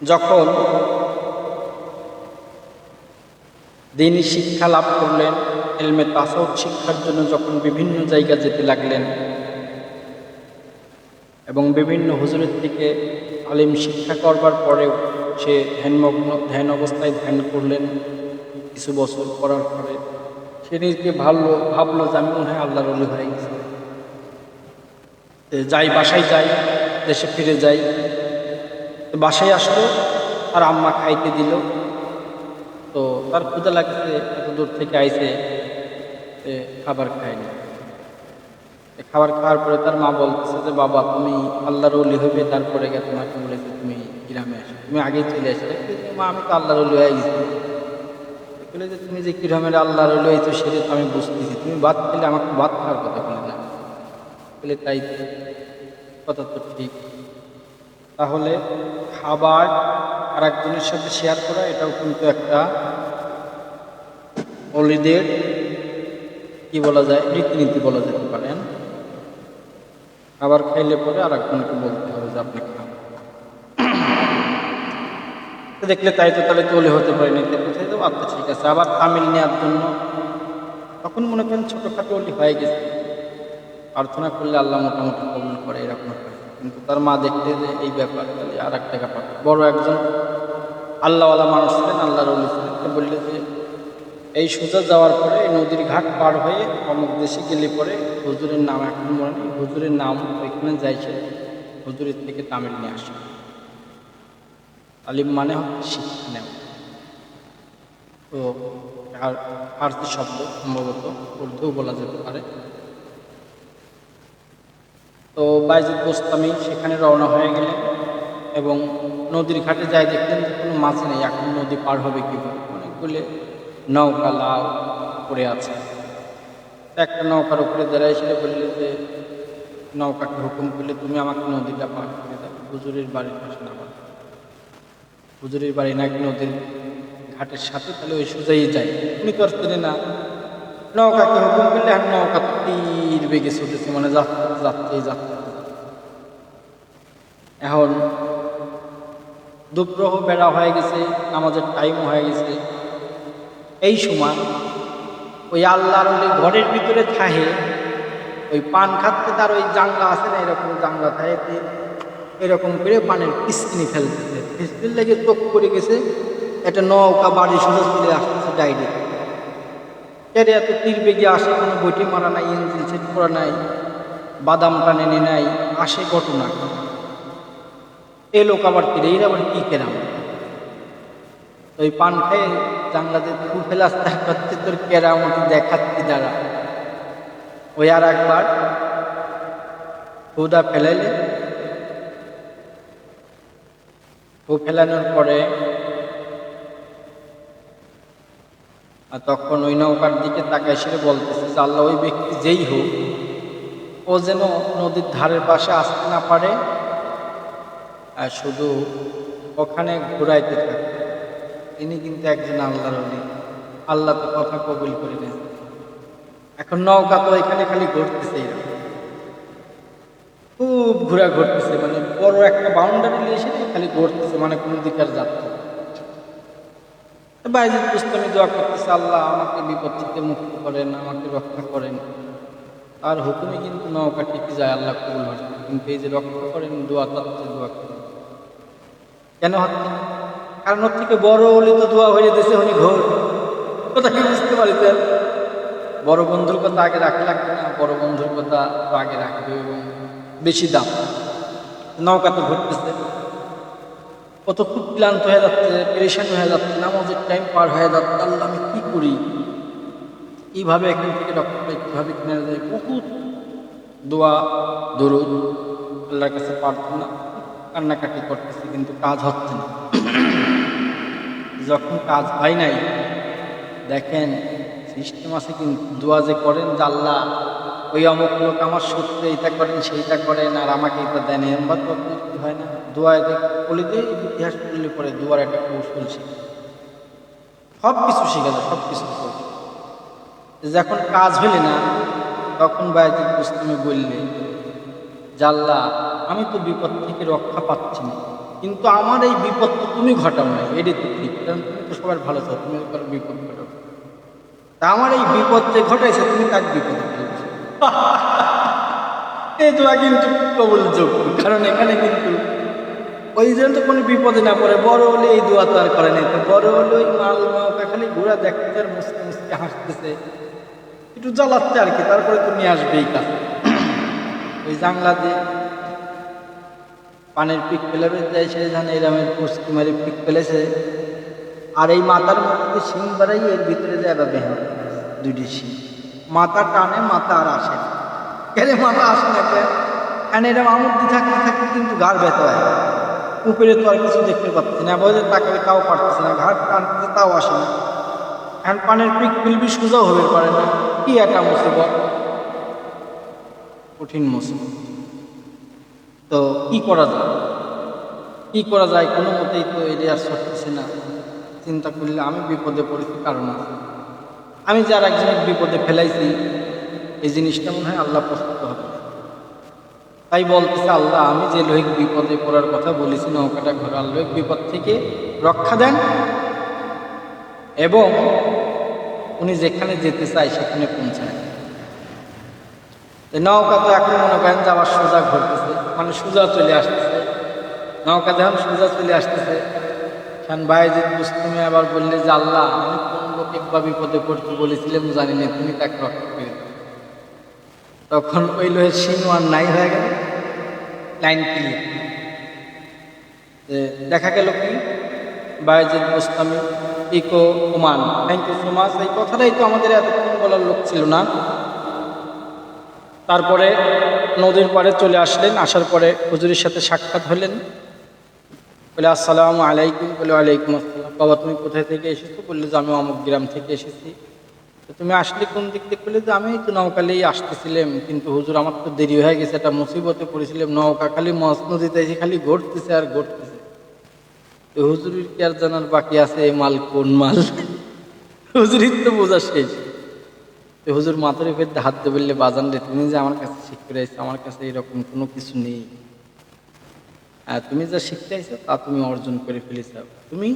যখন দিনই শিক্ষা লাভ করলেন, এলমে তাসাউদ শিক্ষার জন্য যখন বিভিন্ন জায়গা যেতে লাগলেন এবং বিভিন্ন হুজুরের থেকে আলিম শিক্ষা করবার পরেও সে ধ্যানমগ্ন, ধ্যান অবস্থায় ধ্যান করলেন কিছু বছর করার পরে, সে নিজেকে ভাবলো ভাবলো যে আমি মনে হয় আল্লাহর অলি হয়ে গেছি। যাই বাসায় যাই, দেশে ফিরে যাই বাসায় আসলো আর আম্মা খাইতে দিল। তো তার ক্ষুদা লাগছে, এত দূর থেকে আইসে খাবার খায়নি খাবার খাওয়ার পরে তার মা বলতেছে যে, বাবা, তুমি আল্লাহর অলি হইবে, তারপরে গিয়ে তোমাকে বলেছে তুমি গ্রামে আসো। তুমি আগেই চলে আসলে মা, আমি তো আল্লাহর অলি হয়ে গেছি। বলে যে, তুমি যে কিরমের আল্লাহর অলি হয়েছো, সেটা তো আমি বুঝতেছি। তুমি ভাত খেলে আমাকে ভাত খাওয়ার কথা বলে না বলে, তাই কথা তো ঠিক। তাহলে খাবার আর একজনের সাথে শেয়ার করা, এটাও কিন্তু একটা অলিদের, কি বলা যায়, রীতিনীতি বলা যেতে পারেন খাবার খাইলে পরে আর একজনকে বলতে হবে যে আপনি খান। দেখলে তাই তো তাহলে তলে হতে পারেনি তো কোথায় দেবো আচ্ছা ঠিক আছে। আবার তামিল নেওয়ার জন্য তখন মনে করেন ছোটোখাটো অলি হয়ে গেছে। প্রার্থনা করলে আল্লাহ মোটামুটি কবুল করে, এরকম। কিন্তু তার মা দেখতে যে এই ব্যাপার, তাহলে আর একটা ব্যাপার। বড় একজন আল্লাহওয়ালা মানুষ ছিলেন আল্লাহর ছিলেন বললে যে, এই সোজা যাওয়ার পরে এই নদীর ঘাট পার হয়ে অমুক দেশে গেলে পরে হুজুরের নাম এখন মনে নেই। হুজুরের নাম ওইখানে যাইছে, হুজুরের থেকে তামিল নিয়ে আসে। আলিম মানে হচ্ছে শিক্ষা নেওয়া। তো আর ফার্সি শব্দ সম্ভবত উর্দুও বলা যেতে পারে। তো বাইজিদ গোস্তামি সেখানে রওনা হয়ে গেলেন এবং নদীর ঘাটে যাই দেখলেন যে কোনো মাছ নেই, এখন নদী পার হবে কীভাবে অনেকগুলি নৌকা লাউ পড়ে আছে। একটা নৌকার উপরে দাঁড়ায় ছিল বললে যে, নৌকাকে হুকুম করলে তুমি আমাকে নদীটা পার করে দাও। হুজুরের বাড়ির পাশে নামার হুজুরের বাড়ি নাকি নদীর ঘাটের সাথে, তাহলে ওই সোজাই যায়। উনি তো না। নৌকাকে হুকুম করলে আর নৌকা তীর বেগে ছুটেছে মানে যাচ্ছে যাচ্ছে এখন দুপ্রহ বেড়া হয়ে গেছে আমাদের টাইমও হয়ে গেছে। এই সময় ওই আল্লাহর ওই ঘরের ভিতরে থাহে ওই পান খাচ্ছে তার ওই জাংলা আছে না, এরকম জাংলা থাহে এরকম করে পানের পিস্তিনি ফেলতেছে। পিস্তিন লেগে চোখ পড়ে গেছে, একটা নৌকা বাড়ি সোজা চলে আসতেছে ডাইরেক্ট এর এত তীর বেগে আসে কোনো বইটি মারা নাই, ইঞ্জিন সেট করা নাই, বাদাম টানে নে নাই, আসে ঘটনা। এ লোক আবার তীরে এর আবার কী কেরাম ওই পান খেয়ে, জানলাতে ফু ফেলাস্তা করছে তোর কেরামতি দেখাচ্ছি, দাঁড়া। ওই আর একবার ফুদা ফেলাইলে। ফু ফেলানোর পরে আর তখন ওই নৌকার দিকে তাকায় সেরে বলতেছে যে আল্লাহ, ওই ব্যক্তি যেই হোক, ও যেন নদীর ধারের পাশে আসতে না পারে আর শুধু ওখানে ঘুরাইতে থাকে। তিনি কিন্তু একজন আল্লাহর অলি। আল্লাহ তো কথা কবুল করে নেন। এখন নৌকা তো এখানে খালি ঘুরতেছে খুব ঘোরা ঘুরতেছে মানে বড় একটা বাউন্ডারি নিয়ে এসে খালি ঘুরতেছে মানে কোনো দিকে আর যাচ্ছে। বাইজিদ বুস্তামি দোয়া করতেছে, আল্লাহ আমাকে বিপদ থেকে মুক্ত করেন, আমাকে রক্ষা করেন। তার হুকুমে কিন্তু নৌকা ঠিকই যায়, আল্লাহ কবুল হচ্ছে কিন্তু এই যে রক্ষা করেন, দোয়া চাচ্ছে দোয়া করেন। কেন হচ্ছে? কারণ ওর থেকে বড় হলে তো দোয়া হয়ে যেতেছে, উনি ঘোর। কথা কি বুঝতে পারিতেন? বড় বন্ধুর কথা আগে রাখা লাগবে না, বড় বন্ধুর কথা আগে রাখবে এবং বেশি দাম। নৌকা তো ঘুরতেছে। ও তো খুব ক্লান্ত হয়ে যাচ্ছে, পেরেশান হয়ে যাচ্ছে, নামাজের টাইম পার হয়ে যাচ্ছে, আল্লাহ আমি কী করি? কীভাবে এখান থেকে রক্ষা কীভাবে কিনে যায়? বহুত দোয়া, দরুদ, আল্লাহর কাছে প্রার্থনা, কান্নাকাটি করতেছে, কিন্তু কাজ হচ্ছে না। যখন কাজ হয় নাই, দেখেন সিস্টেম আছে কিন্তু দোয়া যে করেন যে আল্লাহ ওই অমুক লোক আমার সত্যি এটা করেন, সেইটা করেন, আর আমাকে এটা দেন কি হয় না। দিয়ে ইতিহাস পড়লে পরে দোয়ার একটা কৌশল শিখে সব কিছু শিখে যায়, সব কিছু। যখন কাজ হলে না, তখন বাইজিদ মুসলিমে বললে, জাল্লা, আমি তো বিপদ থেকে রক্ষা পাচ্ছি না। কিন্তু আমার এই বিপদ তো তুমি ঘটাও নাই এটি তো ঠিক। কারণ তুমি তো সবার ভালো চাও, তুমি বিপদ ঘটাও। তা আমার এই বিপদ যে ঘটাইছে, তুমি তার বিপদ ফেলেছো এই দোয়া কিন্তু কবুল যোগ্য, কারণ এখানে কিন্তু ওই জন্য তো কোনো বিপদে না পড়ে, বড় হলে এই দোয়া তো আর করে নাই। তো বড় হলে ওই মাল নৌকা খালি ঘোরা দেখতে আর মুসকে মুসকে হাসতেছে। একটু জ্বালাচ্ছে আর কি, তারপরে তুমি আসবেই কাজ। ওই জাংলা দিয়ে পানের পিক ফেলাবে, যাই সে জানে এরামের মারি পিক ফেলেছে। আর এই মাথার মধ্যে শিং বাড়াই এর ভিতরে যায় বা বেহা দুইটি শিং। মাথা টানে, মাথা আর আসে না। কেন মাথা আসে না কেন? এটা আমুদ্দি থাকতে থাকতে কিন্তু ঘাড় ব্যথা হয়। উপরে তো আর কিছু দেখতে পাচ্ছি না। বলে তাকাবে তাও পারতেছে না ঘাট টানতে তাও আসে না। এখন পানের পিক ফেলবি সোজাও হবে পারে না। কি একটা মুসিবত। কঠিন মুসিবত। তো কি করা যায়? কি করা যায়? কোনো মতেই তো এটা আর সরতেছে না। চিন্তা করলে আমি বিপদে পড়েছি কারণ আছে। আমি যার একজনের বিপদে ফেলাইছি, এই জিনিসটা মনে হয় আল্লাহ প্রস্তুত হবে। তাই বলতেছে, আল্লাহ, আমি যে লোহিক বিপদে পড়ার কথা বলেছি, নৌকাটা ঘোরার লোহিক বিপদ থেকে রক্ষা দেন এবং উনি যেখানে যেতে চায় সেখানে পৌঁছায়। নৌকা তো এখন মনে করেন যে আবার সোজা ঘুরতেছে মানে সোজা চলে আসতেছে। নৌকা যখন সোজা চলে আসতেছে, খান তুমি আবার বললে যে, আল্লাহ, আমি লোকে বা বিপদে পড়তে বলেছিলাম জানি না তুমি তাকে রক্ষা করে তখন ওই লোহের সিনওয়ান নাই হয়ে গেল। লাইন ক্লিয়ার দেখা গেল কি? বায়জিদ মুস্তামি ইকো ওমান। থ্যাংক ইউ সো মাচ এই কথাটাই তো আমাদের এতক্ষণ বলার লোক ছিল না। তারপরে নদীর পাড়ে চলে আসলেন। আসার পরে হুজুরের সাথে সাক্ষাৎ হলেন। বলে, আসসালামু আলাইকুম। বলে, ওয়ালাইকুম আসসালাম। বাবা, তুমি কোথায় থেকে এসেছ? বললে যে আমি অমুক গ্রাম থেকে এসেছি। তো তুমি আসলে কোন দিক থেকে বললে যে আমি তো নৌকালেই আসতেছিলাম, কিন্তু হুজুর আমার তো দেরি হয়ে গেছে, একটা মুসিবতে পড়েছিলাম নৌকা, খালি মস নদীতে এসে খালি ঘটতেছে আর ঘটতেছে তো হুজুরের কি আর জানার বাকি আছে? এই মাল কোন মাল? হুজুরির তো বোঝা শেষ। তো হুজুর মাথার উপর হাত দিয়ে বললে, বাজান রে, তুমি যে আমার কাছে শিখতে আইছো আমার কাছে এরকম কোনো কিছু নেই। তুমি যা শিখতে আইছো তা তুমি অর্জন করে ফেলেছ। তুমি